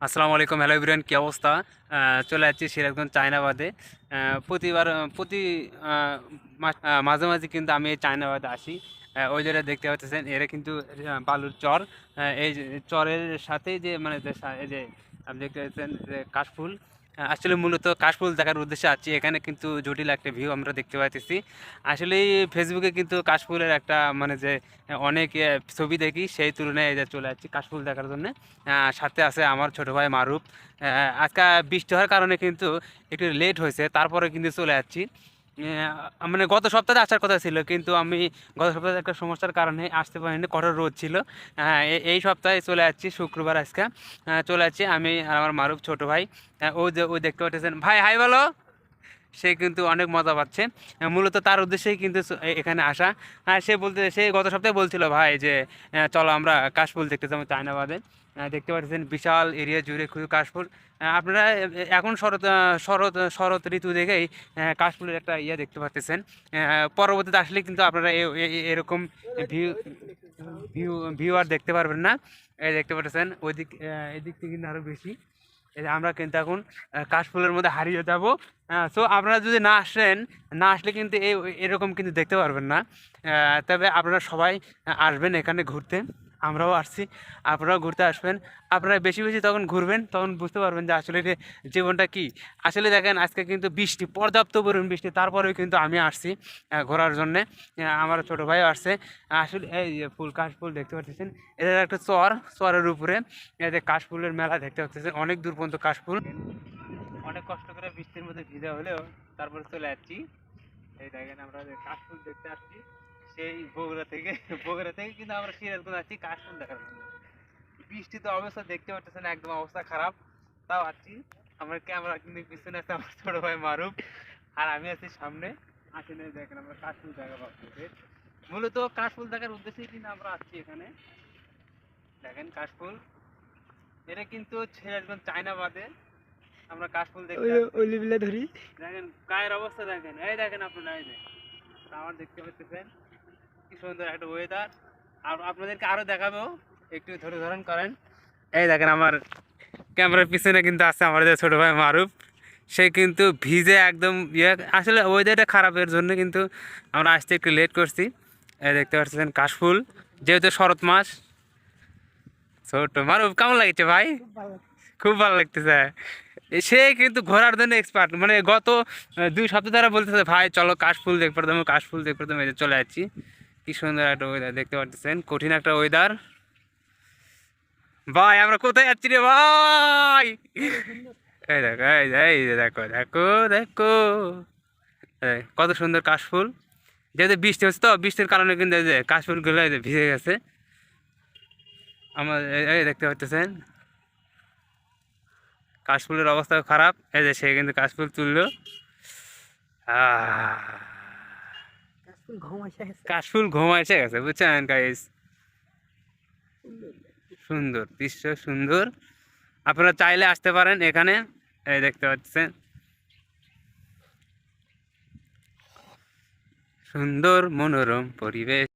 আসসালামু আলাইকুম। হ্যালো ইব্রাহিম কী অবস্থা? চলে যাচ্ছি সিরাজগঞ্জ, চায়নাবাদে। প্রতিবার প্রতি মাঝে মাঝে কিন্তু আমি এই চায়নাবাদে আসি। ওই জায়গায় দেখতে পাচ্ছেন, এরা কিন্তু বালুর চর। এই চরের সাথে যে মানে যে সা- এই যে, আপনি দেখতে পাচ্ছেন যে কাশফুল আসলে মূলত কাশফুল দেখার উদ্দেশ্যে আছি। এখানে কিন্তু জটিল একটা ভিউ আমরা দেখতে পাইতেছি। আসলে ফেসবুকে কিন্তু কাশফুলের একটা মানে যে, অনেক ছবি দেখি, সেই তুলনায় এই যে চলে যাচ্ছি কাশফুল দেখার জন্য। সাথে আছে আমার ছোট ভাই মারুফ। আজকে বৃষ্টি হওয়ার কারণে কিন্তু একটু লেট হয়েছে, তারপরে কিন্তু চলে যাচ্ছি মানে গত সপ্তাহে আসার কথা ছিল, কিন্তু আমি গত সপ্তাহে একটা সমস্যার কারণে আসতে পারিনি, কঠোর রোদ ছিল। এ- এই সপ্তাহে চলে যাচ্ছি শুক্রবার আজকে চলে যাচ্ছি আমি আর আমার মারুফ ছোট ভাই। ও যে, ও দেখতে পাচ্ছেন ভাই, হাই বলো। সে কিন্তু অনেক মজা পাচ্ছে। মূলত তার উদ্দেশ্যেই কিন্তু এখানে আসা। আর সে বলতে, সে গত সপ্তাহে বলছিল, ভাই, যে চলো আমরা কাশফুল দেখতে যাব চায়নাবাদে। দেখতে পাচ্ছেন বিশাল এরিয়া জুড়ে খুবই কাশফুল। আপনারা এখন শরৎ শরৎ শরৎ ঋতু দেখেই কাশফুলের একটা ইয়ে দেখতে পাচ্ছেন। পরবর্তীতে আসলে কিন্তু আপনারা এরকম ভিউ ভিউ ভিউ আর দেখতে পারবেন না। দেখতে পাচ্ছেন ওই দিক এদিক থেকে কিন্তু আরও বেশি। আমরা কিন্তু এখন কাশফুলের মধ্যে হারিয়ে যাব। হ্যাঁ সো আপনারা যদি না আসেন, না আসলে কিন্তু এরকম কিন্তু দেখতে পারবেন না। তবে আপনারা সবাই আসবেন এখানে ঘুরতে। আমরাও আসছি, আপনারাও ঘুরতে আসবেন। আপনারা বেশি বেশি তখন ঘুরবেন, তখন বুঝতে পারবেন যে আসলে জীবনটা কি। আসলে দেখেন, আজকে কিন্তু বৃষ্টি, পর্যাপ্ত পরিমাণ বৃষ্টি, তারপরেও কিন্তু আমি আসছি ঘোরার জন্যে। আমার ছোটো ভাইও আসছে। আসলে এই ফুল কাশফুল দেখতে পাচ্ছেন, এটা একটা চর, চরের উপরে। যে কাশফুলের মেলা দেখতে পাচ্ছেন, অনেক দূর পর্যন্ত কাশফুল অনেক কষ্ট করে বৃষ্টির মধ্যে ভিজা হলেও তারপরে চলে যাচ্ছি এই দেখেন আমরা কাশফুল দেখতে আসছি। সেই বগুড়া থেকে বগুড়া থেকে কিন্তু আমরা সিরাজগঞ্জ আসছি কাশফুল দেখার জন্য। বৃষ্টি তো অবস্থা দেখতে পাচ্ছেন একদম অবস্থা খারাপ। তাও আসছি আমার ক্যামেরা কিন্তু পিছনে আছে আমার ছোট ভাই মারুফ। আর আমি আছি সামনে। আসেন দেখেন আমরা কাশফুল দেখা পাচ্ছি মূলত কাশফুল দেখার উদ্দেশ্যেই কিন্তু আমরা আসছি এখানে। দেখেন কাশফুল এটা কিন্তু সিরাজগঞ্জ চায়নাবাদে। আমরা কাশফুল দেখতে আসছি। ওইগুলা ধরি। দেখেন গায়ের অবস্থা দেখেন। এই দেখেন আপনারা এই যে। আমার দেখতে পাচ্ছেন। কি সুন্দর একটা ওয়েদার আর আপনাদেরকে আরও দেখাবো। একটু ধরে ধরেন করেন। এই দেখেন আমার ক্যামেরার পিছনে কিন্তু আছে আমার যে ছোট ভাই মারুফ। সে কিন্তু ভিজে একদম ইয়ে। আসলে ওয়েদারটা খারাপের জন্য কিন্তু আমরা আসতে একটু লেট করছি। এই দেখতে পাচ্ছেন কাশফুল। যেহেতু শরৎ মাস। ছোট মারুফ কেমন লাগছে ভাই? খুব ভালো লাগতেছে। সে কিন্তু ঘোরার জন্য এক্সপার্ট মানে গত দুই সপ্তাহ ধরে বলতেছে ভাই চলো কাশফুল দেখতে পারতাম কাশফুল দেখতে পারতাম চলে যাচ্ছি। কি সুন্দর একটা ওয়েদার দেখতে পাচ্ছেন কঠিন একটা ওয়েদার ভাই আমরা কোথায় যাচ্ছি রে ভাই? এই দেখো এই এই দেখো দেখো দেখো। কত সুন্দর কাশফুল। যেহেতু বৃষ্টি হচ্ছে তো বৃষ্টির কারণে কিন্তু এই যে কাশফুলগুলো এই যে ভিজে গেছে। আমার এই- দেখতে পাচ্ছেন কাশফুলের অবস্থা খারাপ। এই যে সে কিন্তু কাশফুল তুললো। আহ, কাশফুল ঘুমা এসে গেছে। বুঝছেন গাইস সুন্দর, দৃশ্য সুন্দর। আপনারা চাইলে আসতে পারেন এখানে, এই দেখতে পাচ্ছেন। সুন্দর মনোরম পরিবেশ।